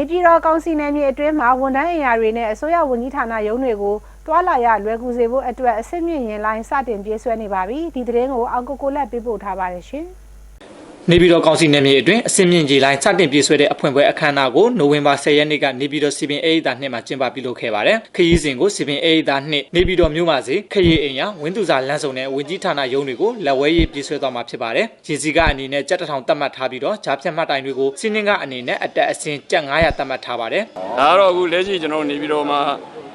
နေပြည်တော်ကောင်စီနယ်မြေအတွင်းမှာဝန်ထမ်းအင်အားတွေနဲ့အစိုးရဝန်ကြီးဌာနရုံးတွေကိုတွာလာရလွယ်ကူစေဖို့အတွက်အစစ်မြင့်ရင်လိုင်းစတင်ပြေးဆွဲနေပါပြီဒီသတင်းကိုအောင်ကိုကိုလက်ပေးပို့ထားပါတယ်ရှင် နေပြည်တော်ကောင်စီနယ်မြေအတွင်းအစင်းမြင့်ကြီးလိုင်းစတင်ပြည့်ဆွဲတဲ့အဖွင့်ပွဲအခမ်းအနားကိုနိုဝင်ဘာ10ရက်နေ့ကနေပြည်တော်စီပင်အေးဒါနှစ်မှာကျင်းပပြုလုပ်ခဲ့ပါတယ်။ခရီးစဉ်ကိုစီပင်အေးဒါနှစ်နေပြည်တော်မြို့မှာစီခရီးအိမ်ရဝင်းသူစာလမ်းစုံနဲ့ဝင်ကြီးဌာနရုံးတွေကိုလက်ဝဲရေးပြည့်ဆွဲသွားမှာဖြစ်ပါတယ်။ရည်စည်းကအနေနဲ့ကြက်တထောင်တတ်မှတ်ထားပြီးတော့ဂျားဖြတ်မှတ်တိုင်တွေကိုစီးနှင်းကအနေနဲ့အတက်အစင်းကြက်900တတ်မှတ်ထားပါတယ်ဒါကတော့အခုလက်ရှိကျွန်တော်တို့နေပြီးတော့မှ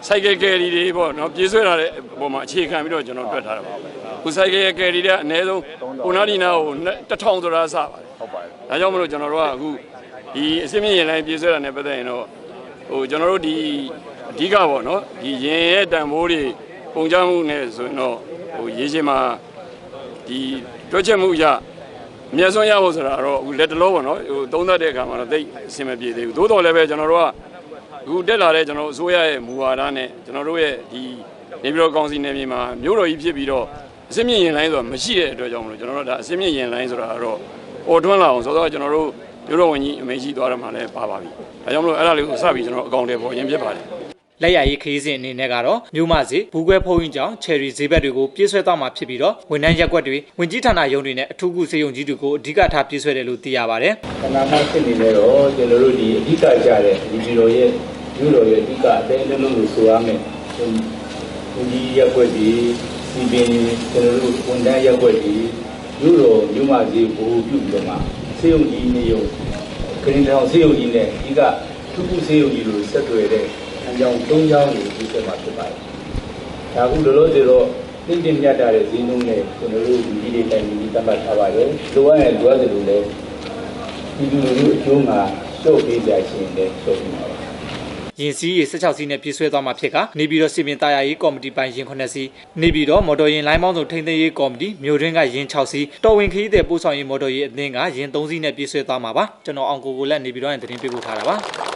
စိုက်ကယ်ကယ်ရီတွေပေါ့နော်ပြေးဆွဲထားတဲ့အပေါ်မှာအခြေခံပြီးတော့ကျွန်တော်တွက်ထားတာပါ ခုစိုက်ကယ်ကယ်ရီတွေကအနည်းဆုံးကိုနာဒီနာကို1000ဆိုတာစပါတယ်ဟုတ်ပါတယ်ဒါကြောင့်မလို့ကျွန်တော်တို့ကအခုဒီအစစ်မြင့်ရင်လိုင်းပြေးဆွဲတာနဲ့ပတ်သက်ရင်တော့ဟိုကျွန်တော်တို့ဒီအဓိကပေါ့နော်ဒီရင်ရဲ့တန်ဖိုးတွေပုံချမှုနဲ့ဆိုရင်တော့ဟိုရေးချင်းမှာဒီတွက်ချက်မှုရအမြတ်စွန်းရဖို့ဆိုတာတော့အခုလက်တလုံးပေါ့နော်ဟိုသုံးသပ်တဲ့အခါမှာတော့သိပ်အဆင်မပြေသေးဘူးသို့တော်လည်းပဲကျွန်တော်တို့ကအခုတက်လာတဲ့ကျွန်တော်တို့အစိုးရရဲ့မူဝါဒနဲ့ကျွန်တော်တို့ရဲ့ဒီနေပြည်တော်ကောင်စီနယ်မြေမှာမြို့တော်ကြီးဖြစ်ပြီးတော့ အစင်းမြင့်ရင်လိုင်းဆိုတာမရှိတဲ့အတွက်ကြောင့်မလို့ကျွန်တော်တို့ဒါအစင်းမြင့်ရင်လိုင်းဆိုတာကတော့ပေါ်ထွန်းလာအောင်ဆိုတော့ကျွန်တော်တို့မြို့တော်ဝန်ကြီးအမေကြီးသွားရမှာလည်းပါပါပြီဒါကြောင့်မလို့အဲ့ဒါလေးကိုစပြီးကျွန်တော်အကောင့်တွေပေါ်ရင်ဖြစ်ပါတယ်။လက်ရရေးခရီးစဉ်အနေနဲ့ကတော့မြို့မစီဘူးခွဲဖုံးရင်ကြောင့်ချယ်ရီဈေးဘက်တွေကိုပြည့်ဆွဲသွားမှာဖြစ်ပြီးတော့ဝန်ထမ်းရက်ကွက်တွေဝင်ကြီးဌာနရုံးတွေနဲ့အထူးကုစေယုံကြီးတွေကိုအဓိကထားပြည့်ဆွဲတယ်လို့သိရပါတယ်။ခဏမှဖြစ်နေတယ်တော့ကျွန်တော်တို့ဒီအဓိကကြတဲ့ဒီဒီလိုရဲ့ယူလိုရဲ့အဓိကအသေးအလုံးလို့ဆိုရမယ်။ဒီကြီးရက်ွက် ဒီစီပင်ကျွန်တော်တို့ဝန်ထမ်းရက်ွက်ဒီယူလိုမြို့မကြီးဘူပြုပြီးတော့မှစေယုံကြီးနေရုံခရင်တောင်စေယုံကြီးနဲ့အဓိကထုခုစေယုံကြီးလို့ဆက်တွေ့တဲ့အကြောင်း၃ကြောင်းကိုဒီဆက်မှာဖြစ်ပါတယ်။ဒါခုလောလောဆယ်တော့တင့်တင်မြတ်တာတဲ့ဈေးနှုန်းနဲ့ကျွန်တော်တို့ဒီကြီးတွေတိုင်ပြီးတတ်မှတ်ထားပါတယ်။လိုအပ်ရင်လိုအပ်တယ်လို့လည်းဒီလူလူအကျိုးမှာရှုပ်ပေးကြရှင်တဲ့ရှုပ်နေပါပါ ရင်စီးရေ16စီးနဲ့ပြည့်ဆွဲသွားမှာဖြစ်ကနေပြည်တော်စီပင်တာယာရေးကော်မတီပိုင်းရင်9စီးနေပြည်တော်မော်တော်ယာဉ်လိုင်းမောင်းစုံထိန်းသိမ်းရေးကော်မတီမြို့တွင်းကရင်6စီးတော်ဝင်ခရီးသည်ပို့ဆောင်ရေးမော်တော်ယာဉ်အသင်းကရင်3စီးနဲ့ပြည့်ဆွဲသွားမှာပါကျွန်တော်အောင်ကိုကိုလက်နေပြည်တော်ရဲ့သတင်းပေးပို့ထားတာပါ